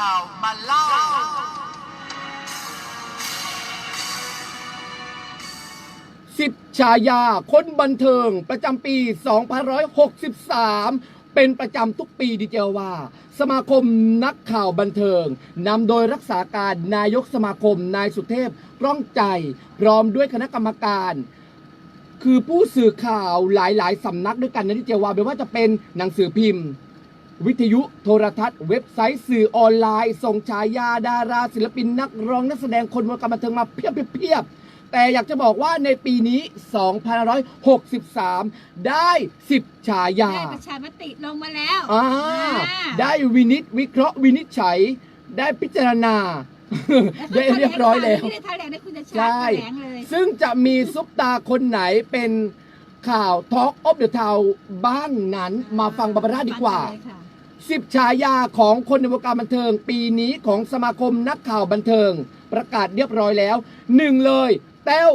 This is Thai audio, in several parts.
ข่าวมาเล่า สิบฉายาคนบันเทิงประจำปี 2563 เป็นประจำทุกปีดีเจว่า สมาคมนักข่าวบันเทิงนำโดยรักษาการนายกสมาคมนายสุเทพร่องใจ พร้อมด้วยคณะกรรมการ คือผู้สื่อข่าวหลายๆสำนักด้วยกันนะที่เจว่าไม่ว่าจะเป็นหนังสือพิมพ์ วิทยุโทรทัศน์เว็บไซต์สื่อออนไลน์ ส่งฉายาดารา ศิลปินนักร้องนักแสดงคนวงการบันเทิงมาเพียบเพียบๆแต่อยากจะบอกว่าในปีนี้2563 ได้ 10 ฉายา ได้ประชามติลงมาแล้วอ่าอ่าได้วินิจวิเคราะห์วินิจฉัย ได้พิจารณาได้เรียบร้อยแล้วไม่ได้แถลงในคุณจะชาใช่แถลงเลยซึ่งจะมีซุปตาคนไหนเป็นข่าวทอ l k อ f เดอะทาวบ้างนั้นมาฟังบาบาร่าดีกว่า ฟังเลยค่ะสิบฉายาของคนในวงการบันเทิง ปีนี้ของสมาคมนักข่าวบันเทิง ประกาศเรียบร้อยแล้วหนึ่งเลยแต้ว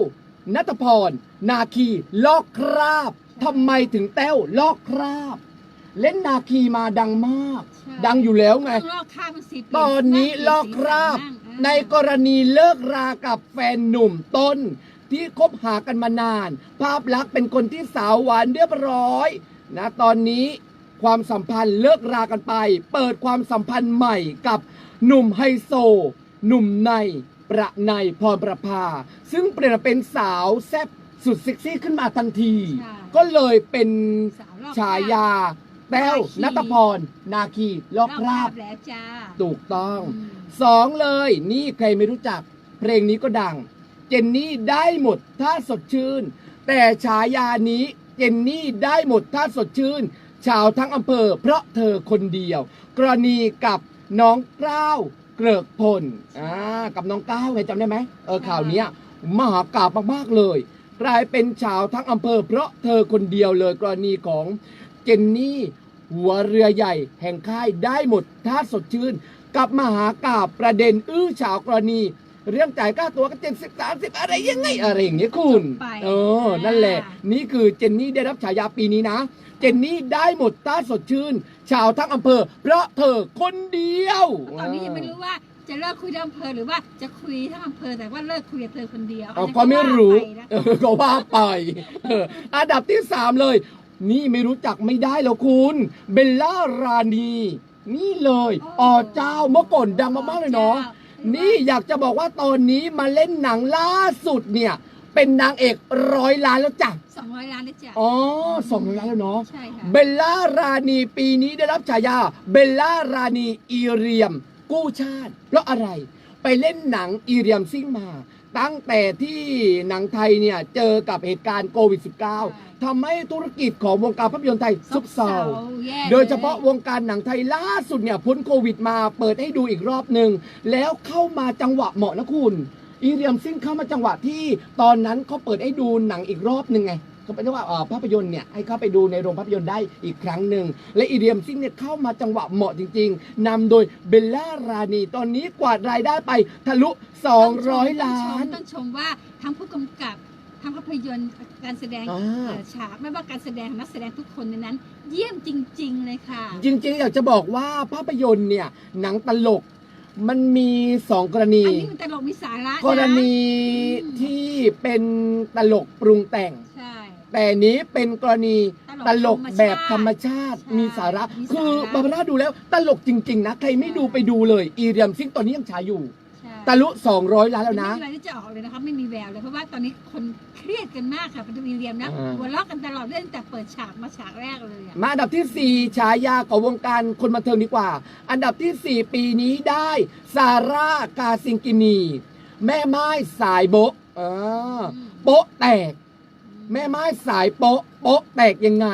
นัทพร นาคีลอกคราบทำไมถึงแต้วลอกคราบ เล่นนาคีมาดังมาก ใช่ ดังอยู่แล้วไงต้องลอกข้ามมันสิเปลี่ยตอนนี้ลอกคราบสีสันในบ้างกรณีเลิกรากับแฟนหนุ่มต้น ที่คบหากันมานาน ภาพลักษณ์เป็นคนที่สาวหวานเรียบร้อย นะ ตอนนี้ ความสัมพันธ์เลิกรากันไป เปิดความสัมพันธ์ใหม่กับหนุ่มไฮโซ หนุ่มในประในพรประภา ซึ่งเปลี่ยนมาเป็นสาวแซ่บสุดเซ็กซี่ขึ้นมาทันที ใช่ ก็เลยเป็นสาวลอกฉายา แต้วนาคี นัทพร นาคีลอกคราบ แล้วจ้าถูกต้อง อืมสองเลยนี่ใครไม่รู้จัก เพลงนี้ก็ดัง เจนนี่ได้หมดถ้าสดชื่น แต่ฉายานี้เจนนี่ได้หมดถ้าสดชื่น ชาวทั้งอำเภอ เพราะเธอคนเดียว กรณีกับน้องกล้าวเกริกพลอ่ากับน้องก้าวไงจำได้ไหมเออข่าวเนี้ยมหากาบมากๆเลย กลายเป็นชาวทั้งอำเภอ เพราะเธอคนเดียวเลยกรณีของเจนนี่หัวเรือใหญ่แห่งค่ายได้หมดถ้าสดชื่น กับมหากาบประเด็นอื้อฉาวกรณี เรื่องจ่ายค่าตัวก็เจ็ดสิบสามสิบอะไรยังไงอะไรอย่างเงี้ยคุณไปเออนั่นแหละนี่คือเจนนี่ได้รับฉายาปีนี้นะ เจนนี่ได้หมดถ้าสดชื่น ชาวทั้งอำเภอ เพราะเธอคนเดียว ตอนนี้ยังไม่รู้ว่าจะเลิกคุยทั้งอำเภอหรือว่าจะคุยทั้งอำเภอแต่ว่าเลิกคุยกับเธอคนเดียวเอานนี้ก็ไม่รู้ว่าไปนะเออก็ว่าไปเอออันดับที่สามเลย นี่ไม่รู้จักไม่ได้แล้วคุณ เบลล่ารานี นี่เลย อ๋อเจ้าเมื่อก่อนดังมากๆเลยเนาะ นี่อยากจะบอกว่าตอนนี้มาเล่นหนังล่าสุดเนี่ย เป็นนางเอกร้อยล้านแล้วจ้ะสองร้อยล้านเลยจ้ะอ๋อสองร้อยล้านแล้วเนาะใช่ค่ะ เบลล่ารานีปีนี้ได้รับฉายาเบลล่ารานีอีเรียม กู้ชาติ เพราะอะไรไปเล่นหนังอีเรียมซิ่งมา ตั้งแต่ที่หนังไทยเนี่ยเจอกับเหตุการณ์โควิด -19 ทำให้ธุรกิจของวงการภาพยนตร์ไทยซุบเซา แย่โดยเฉพาะวงการหนังไทยล่าสุดเนี่ยพ้นโควิดมาเปิดให้ดูอีกรอบหนึ่งแล้วเข้ามาจังหวะเหมาะนะคุณ อีเรียมซิ่งเข้ามาจังหวะที่ตอนนั้นเขาเปิดให้ดูหนังอีกรอบหนึ่งไง เขาเป็นว่าเอ่อภาพยนตร์เนี่ยให้เข้าไปดูในโรงภาพยนตร์ได้อีกครั้งหนึ่ง และอีเรียมซิ่งเนี่ยเข้ามาจังหวะเหมาะจริง ๆนำโดยเบลล่ารานีตอนนี้กวาดรายได้ไปทะลุ 200 ล้าน ต้องชมว่าทั้งผู้กำกับทั้งภาพยนตร์การแสดงอ่าเอ่อฉากไม่ว่าการแสดงนักแสดงทุกคนในนั้น เยี่ยมจริง ๆ เลยค่ะ จริง ๆ อยากจะบอกว่าภาพยนตร์เนี่ยหนังตลกมันมีสองกรณี อันนี้มันตลกมีสาระนะกรณีที่เป็นตลกปรุงแต่งใช่ แต่นี้เป็นกรณีตลกแบบธรรมชาติใช่มีสาระมีสาระ คือบาบาร่าดูแล้วตลกจริง ๆ นะ ใครไม่ดูไปดูเลย อีเรียมซิงตอนนี้ยังฉายอยู่ใช่ตะลุ 200 ล้านแล้วนะ ไม่มีอะไรที่จะออกเลยนะคะไม่มีแววเลยเพราะว่าตอนนี้คนเครียดกันมากค่ะปัตวีเรียมนะอ่า หัวเราะกันตลอดเรื่องแต่เปิดฉากมาฉากแรกเลยอะมาอันดับทีสี่4ฉายาของวงการคนบันเทิงดีกว่า อันดับทีสี่ 4 ปีนี้ได้ซาร่ากาซิงกินี แม่ไม้สายโบะเออโป๊ะแตก แม่ไม้สายโป๊ะโป๊ะแตกยังไง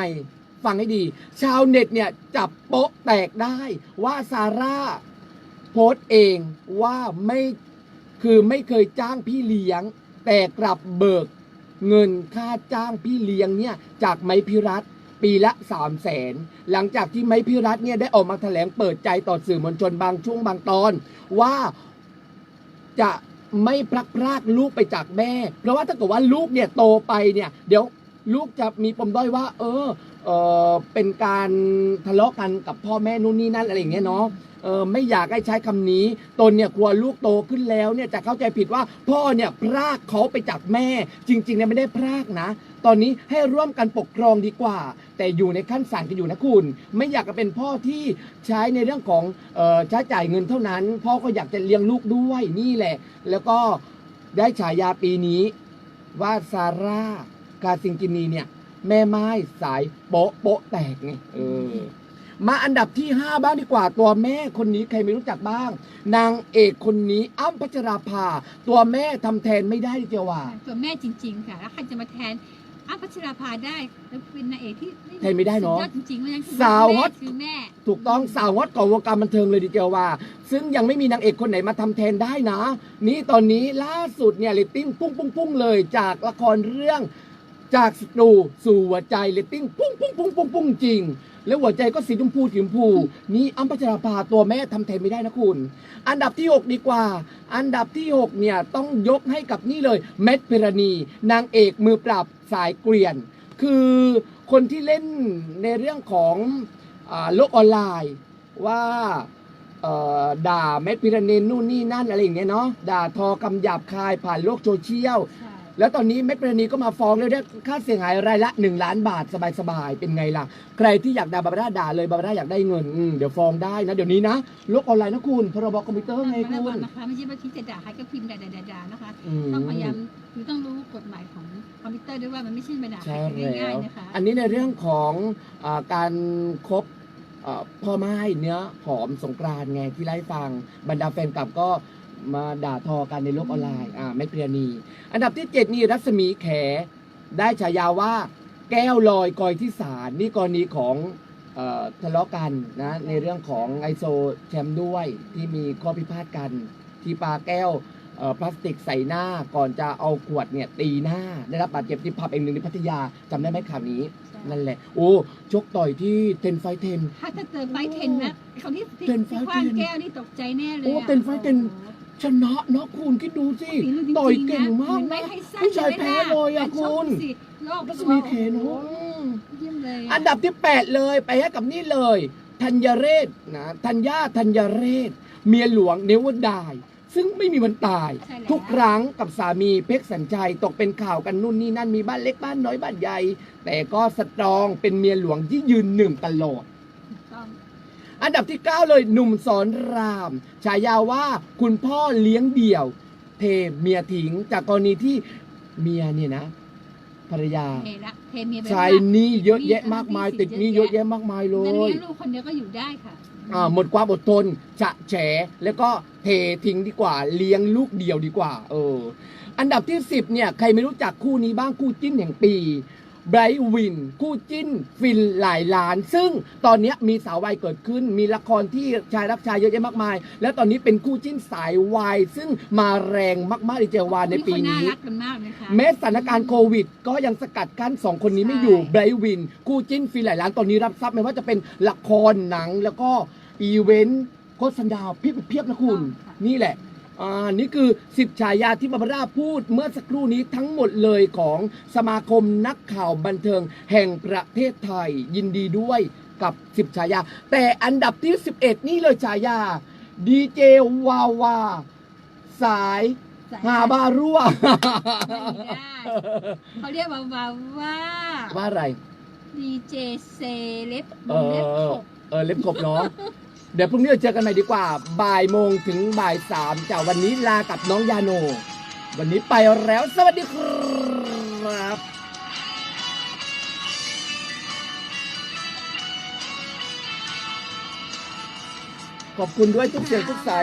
ฟังให้ดี ชาวเน็ตเนี่ยจับโป๊ะแตกได้ ว่าซาร่าโพสต์เองว่าไม่คือไม่เคยจ้างพี่เลี้ยง แต่กลับเบิกเงินค่าจ้างพี่เลี้ยงเนี่ยจากไม้พิรัตปีละ3 0 0แสนหลังจากที่ไม้พิรัตเนี่ยได้ออกมาแถลงเปิดใจต่อสื่อมวลชนบางช่วงบางตอน ว่าจะ ไม่พลักพรากลูกไปจากแม่ เพราะว่าถ้าเกิดว่าลูกเนี่ยโตไปเนี่ย เดี๋ยวลูกจะมีปมด้อยว่า เออเออเป็นการทะเลาะกันกับพ่อแม่นู่นนี่นั่นอะไรอย่างเงี้ยเนาะเออไม่อยากให้ใช้คำนี้ ตนเนี่ยกลัวลูกโตขึ้นแล้วเนี่ยจะเข้าใจผิดว่าพ่อเนี่ยพรากเขาไปจากแม่ จริงๆเนี่ยไม่ได้พรากนะ ตอนนี้ให้ร่วมกันปกครองดีกว่า แต่อยู่ในขั้นศาลกันอยู่นะคุณ ไม่อยากจะเป็นพ่อที่ใช้ในเรื่องของเอ่อใช้จ่ายเงินเท่านั้น พ่อก็อยากจะเลี้ยงลูกด้วยนี่แหละ แล้วก็ได้ฉายาปีนี้ว่าซาร่ากาซิงกินีเนี่ย แม่ไม้สายโป๊ะโป๊ะแตกไงเออมาอันดับที่ 5 บ้างดีกว่าตัวแม่คนนี้ใครไม่รู้จักบ้าง นางเอกคนนี้อ้ำพัชราภา ตัวแม่ทำแทนไม่ได้เจียวว่าตัวแม่จริง ๆ ค่ะ แล้วใครจะมาแทน อ้ำพัชราภาได้แล้วเป็นนางเอกที่แทนไม่ได้เนอะสุยอจริงๆเพราะฉะนั้นคือสาวฮอต แม่คือแม่ ถูกต้องสาวฮอตของวงการบันเทิงเลยดีเจียวว่า ซึ่งยังไม่มีนางเอกคนไหนมาทำแทนได้นะ นี่ตอนนี้ล่าสุดเนี่ยเรตติ้งปุ้งปุ้งปุ้งเลย จากละครเรื่องจากสตูสู่หัวใจเรตติ้งปุ้งปุ้งปุ้งปุ้งปุ้งจริง แล้วหัวใจก็สีชมพูสีชมพูนี่อัมพัชราภาตัวแม่ทำแทนไม่ได้นะคุณ อันดับที่ 6 ดีกว่า อันดับที่ 6 เนี่ย ต้องยกให้กับนี่เลย เมดเพรณี นางเอกมือปราบสายเกลียน คือคนที่เล่นในเรื่องของอโลกออนไลน์ว่าด่าเมดพิรณีนู่นนี่นั่นอะไรอย่างเงี้ยเนาะด่าทอกำหยาบคายผ่านโลกโซเชียล แล้วตอนนี้เม็ดปรณีก็มาฟ้องแล้วได้ค่าเสียหายรายละ 1 ล้านบาทสบายๆ เป็นไงล่ะ ใครที่อยากด่าบาบาร่าด่าเลยบาบาร่าอยากได้เงินอืมเดี๋ยวฟ้องได้นะ เดี๋ยวนี้นะโลกออนไลน์นะคุณพรบคอมพิวเตอร์ไงระคุวังณนะคะไม่ใช่ว่าคิดจะด่าใครก็พิมพ์ด่าๆๆๆนะคะ อืม ต้องพยายามคือต้องรู้กฎหมายของคอมพิวเตอร์ด้วยว่ามันไม่ใช่มาด่าใครใช่กันแล้ง่ายว ๆนะคะ อันนี้ในเรื่องของอาการคบเอ่อพ่อไม้เนื้อหอมสงกรานต์ไงที่ไล่าให้ฟังบรรดาแฟนคลับก็ มาด่าทอกันในโลกออนไลน์อ่าไม่เปรียนีอันดับที่ 7 นี่รัศมีแข ได้ฉายาว่าแก้วลอยกอยที่ศาลนี่กรณีของเอ่อทะเลาะกันนะในเรื่องของไอโซแชมป์ด้วยที่มีข้อพิพาทกัน ที่ปาแก้วเอ่อพลาสติกใส่หน้าก่อนจะเอาขวดเนี่ยตีหน้า ได้รับบาดเจ็บที่ผับแห่งหนึ่งในพัทยาจำได้ไหมข่าวนี้ นั่นแหละ โอ้ชกต่อยที่เทนไฟเทน ถ้าถ้าเจอไฟเทนนะเขาที่ที่เทนไฟที่คว้างเทน แก้วนี่ตกใจแน่เลยโอ้อะเทนไฟเทน ชนะเนาะคุณคิดดูสิฝีมือจริงๆนะต่อยเก่งมากเหอนไม้นะไทสันผู้ชายไหมแพ้ล่ะเลยอะไปชกคุณสิโลกรัศมีแขเนาะเยี่ยมเลยะอันดับที่ 8 เลยไปให้กับนี่เลย ธัญเรศนะธัญญาธัญเรศ เมียหลวงเนวดายซึ่งไม่มีวันตายใช่แล้วทุกครั้งกับสามีเพชรสัญชัยตกเป็นข่าวกันนู่นนี่นั่นมีบ้านเล็กบ้านน้อยบ้านใหญ่ แต่ก็สตรองเป็นเมียหลวงที่ยืนหนึ่งตลอดต้อง อันดับที่ 9 เลยหนุ่มสอนราม ฉายาว่าคุณพ่อเลี้ยงเดี่ยว เทเมียทิ้งจากกรณีที่เมียเนี่ยนะภรรยาเทละเทเมียไปใช้หนี้เยอะแยะมากมาย ติดหนี้เยอะแยะมากมายเลงั้นยเลี้ยงลูกคนเดียวก็อยู่ได้ค่ะ อ่าหมดความอดทนจะแฉแล้วก็เททิ้งดีกว่า เลี้ยงลูกเดียวดีกว่า เออ อันดับที่ 10เนี่ยใครไม่รู้จักคู่นี้บ้างคู่จิ้นแห่งปี ไบรท์วิน คู่จิ้น ฟินหลายล้าน ซึ่งตอนเนี้ยมีสาววายเกิดขึ้น มีละครที่ชายรักชายเยอะแยะมากมาย และตอนนี้เป็นคู่จิ้นสายวายซึ่งมาแรงมากๆในเจวาในปีเขาน่านี้ รักกันมากนะคะ แม้สถานการณ์โควิด ก็ยังสกัดกั้นสองคนนี้ไม่อยู่ใช่ไบรท์วิน คู่จิ้นฟินหลายล้านตอนนี้รับทรัพย์ไม่ว่าจะเป็นละครหนังแล้วก็อีเวนต์โฆษณาเพียบเพียบนะคุณ นี่แหละ อ่านี่คือ10ฉายาที่บาบาร่าพูดเมื่อสักครู่นี้ทั้งหมดเลยของสมาคมนักข่าวบันเทิงแห่งประเทศไทยยินดีด้วยกับ10ฉายา แต่อันดับที่ 11 นี่เลยฉายาดีเจวาวา สายหาบารั่วไม่ได้เขาเรียกว่าว่าว่าว่าอะไรดีเจเซเล็บเอเล็บอขบเออเล็บขบเนาะ เดี๋ยวพรุ่งนี้เราเจอกันใหม่ดีกว่าบ่ายโมงถึงบ่ายสามจากวันนี้ลากับน้องยาโน วันนี้ไปแล้ว สวัสดีครับขอบคุณด้วยทุกเสียงทุกสาย